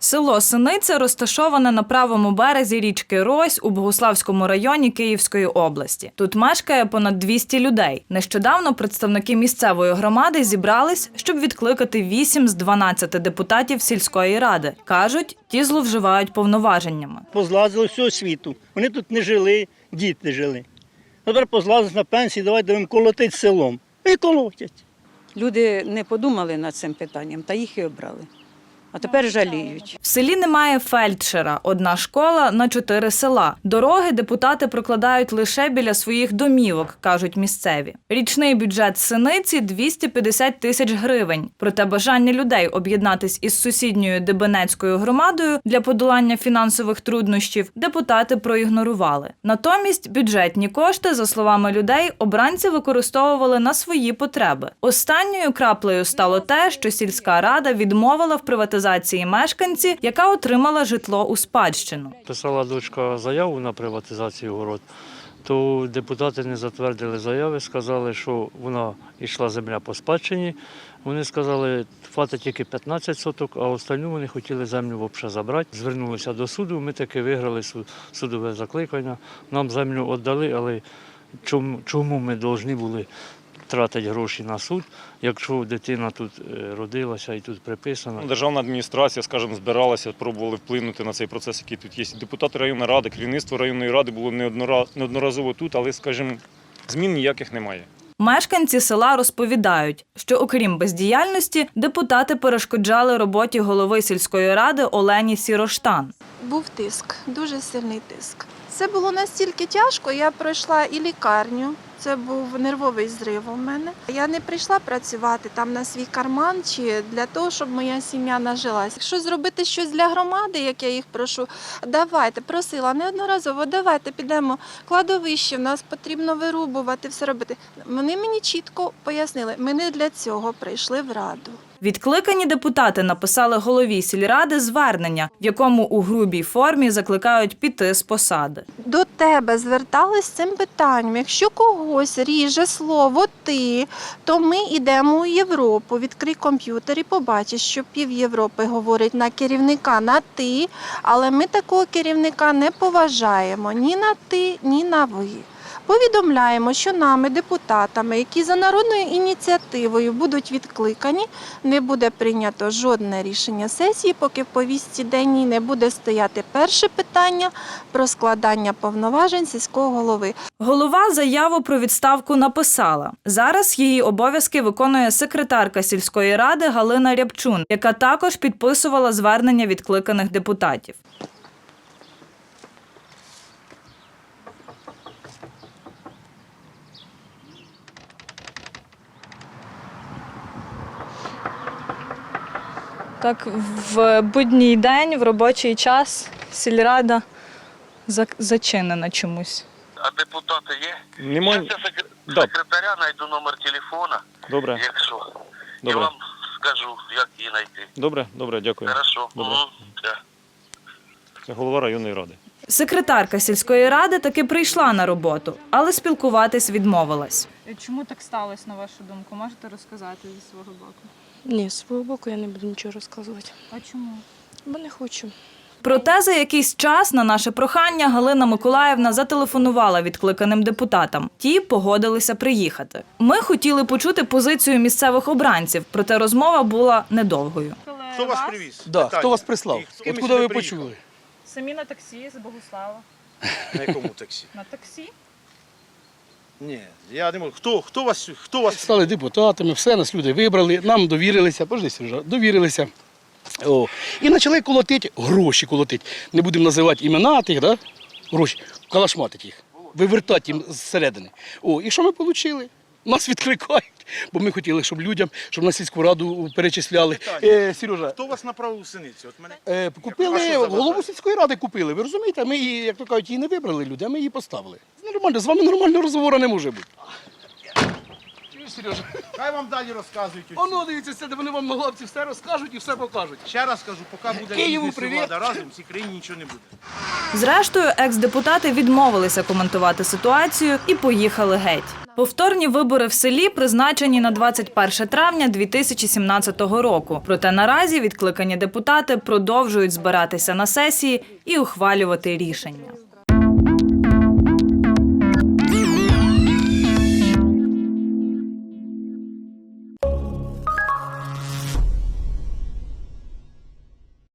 Село Синиця розташоване на правому березі річки Рось у Богуславському районі Київської області. Тут мешкає понад 200 людей. Нещодавно представники місцевої громади зібрались, щоб відкликати 8 з 12 депутатів сільської ради. кажуть, ті зловживають повноваженнями. позлазили всього світу. Вони тут не жили, діти жили. Тепер позлазили на пенсії, давай будемо колотити селом. І колотять. Люди не подумали над цим питанням та їх і обрали. А тепер жаліють. В селі немає фельдшера, одна школа на чотири села. Дороги депутати прокладають лише біля своїх домівок, кажуть місцеві. Річний бюджет синиці 250 тисяч гривень. Проте бажання людей об'єднатись із сусідньою Дебенецькою громадою для подолання фінансових труднощів депутати проігнорували. Натомість бюджетні кошти, за словами людей, обранці використовували на свої потреби. Останньою краплею стало те, що сільська рада відмовила в приватизації мешканці, яка отримала житло у спадщину. Писала дочка заяву на приватизацію город, то депутати не затвердили заяви, сказали, що вона йшла земля по спадщині. Вони сказали, хватить тільки 15 соток, а остальну вони хотіли землю взагалі забрати. Звернулися до суду, ми таки виграли су- судове закликання. Нам землю віддали, але чому ми повинні були тратити гроші на суд, якщо дитина тут е, родилася і тут приписана? Державна адміністрація, скажімо, збиралася, пробували вплинути на цей процес, який тут є. Депутати районної ради, керівництво районної ради було неоднора- неодноразово тут, але, скажімо, змін ніяких немає. Мешканці села розповідають, що окрім бездіяльності, депутати перешкоджали роботі голови сільської ради Олені Сіроштан. Був тиск, дуже сильний тиск. Це було настільки тяжко. Я пройшла і лікарню. Це був нервовий зрив у мене. Я не прийшла працювати там на свій карман чи для того, щоб моя сім'я нажилась. Якщо зробити щось для громади, як я їх прошу, давайте, просила неодноразово, давайте підемо кладовище. В нас потрібно вирубувати, все робити. Вони мені чітко пояснили, ми не для цього прийшли в раду. Відкликані депутати написали голові сільради звернення, в якому у грубій формі закликають піти з посади. до тебе звертались з цим питанням. Якщо когось ріже слово ти, то ми йдемо у Європу. Відкрий комп'ютер і побачиш, що пів Європи говорить на керівника на ти, але ми такого керівника не поважаємо ні на ти, ні на ви. Повідомляємо, що нами, депутатами, які за народною ініціативою будуть відкликані, не буде прийнято жодне рішення сесії, поки в повістці денній не буде стояти перше питання про складання повноважень сільського голови. Голова заяву про відставку написала. Зараз її обов'язки виконує секретарка сільської ради Галина Рябчун, яка також підписувала звернення відкликаних депутатів. Так, в будній день, в робочий час сільрада зачинена чомусь. А депутати є? Немає. Я секр... Да. секретаря знайду номер телефона, Добре, якщо. Добре. вам скажу, як її знайти. добре, добре, дякую. Хорошо. Добре. Да. Це голова районної ради. Секретарка сільської ради таки прийшла на роботу, але спілкуватись відмовилась. Чому так сталося, на вашу думку? Можете розказати зі свого боку? Ні, з свого боку я не буду нічого розказувати, А чому? бо не хочу. Проте за якийсь час на наше прохання Галина Миколаївна зателефонувала відкликаним депутатам. Ті погодилися приїхати. Ми хотіли почути позицію місцевих обранців, проте розмова була недовгою. Хто вас привіз? Да, Питання. хто вас прислав? І з ким Откуда ви приїхали? почули? Самі на таксі з Богуслава. На якому таксі? На таксі? Ні, я не можу. Хто, хто вас, хто вас Стали депутатами, все нас люди вибрали, нам довірилися, пожди, Сережа, довірилися. О. І почали колотити, гроші колотити. Не будемо називати імена тих, да? гроші, калашматити їх, вивертати їм зсередини. О, і що ми отримали? Нас відкликають, бо ми хотіли, щоб людям, щоб на сільську раду перечисляли. Е, Сережа, Хто вас направив у синицю? От мене е, А купили, що за голову сільської ради купили. Ви розумієте, ми її, як то кажуть, її не вибрали люди, а ми її поставили. Нормально, з вами нормального розговору не може бути. Чуєш, Сережа? Хай вам далі розказують. усі. Воно дивіться, це, вони вам хлопці все розкажуть і все покажуть. Ще раз кажу, поки буде Києву бізнес привіт. влада разом, цій країні нічого не буде. Зрештою, екс-депутати відмовилися коментувати ситуацію і поїхали геть. Повторні вибори в селі призначені на 21 травня 2017 року. Проте наразі відкликані депутати продовжують збиратися на сесії і ухвалювати рішення.